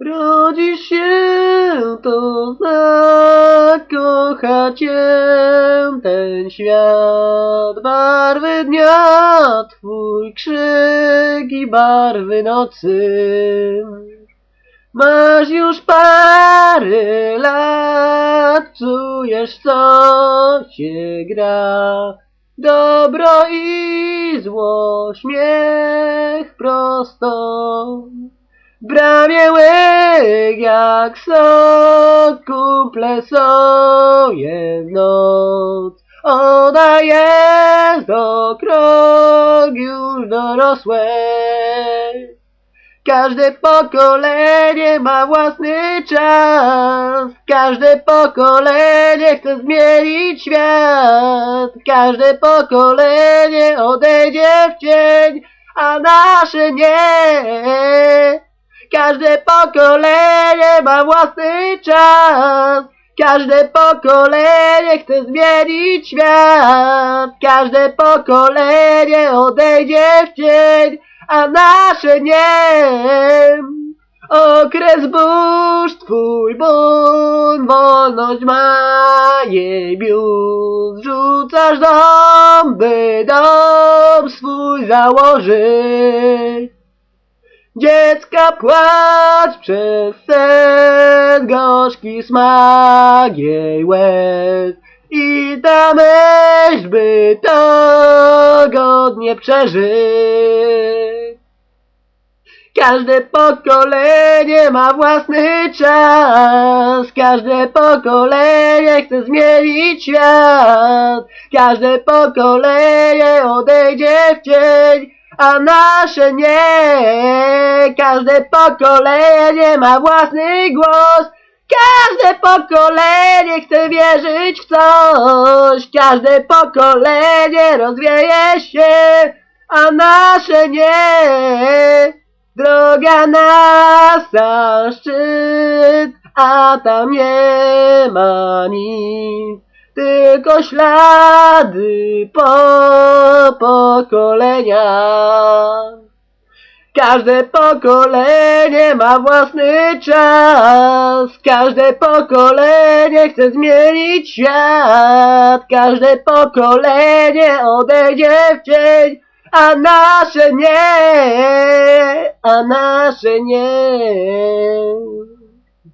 Rodzisz się, to zakocha cię ten świat. Barwy dnia, twój krzyk i barwy nocy. Masz już parę lat, czujesz co się gra. Dobro i zło, śmiech prosto. Bramie łyk jak sok, kumple są, jest noc. Ona jest o krok już dorosłej. Każde pokolenie ma własny czas. Każde pokolenie chce zmienić świat. Każde pokolenie odejdzie w cień, a nasze nie. Każde pokolenie ma własny czas. Każde pokolenie chce zmienić świat. Każde pokolenie odejdzie w cień, a nasze nie. Okres burz, twój bunt, wolność ma jej. Rzucasz dom, by dom swój założyć. Dziecka płacz przez sen, gorzki smak jej łez. I ta myśl, by to godnie przeżyć. Każde pokolenie ma własny czas. Każde pokolenie chce zmienić świat. Każde pokolenie odejdzie w cień, a nasze nie. Każde pokolenie ma własny głos. Każde pokolenie chce wierzyć w coś. Każde pokolenie rozwieje się, a nasze nie. Droga na sam szczyt, a tam nie ma nic. Tylko ślady po pokoleniach. Każde pokolenie ma własny czas. Każde pokolenie chce zmienić świat. Każde pokolenie odejdzie w cień, a nasze nie, a nasze nie.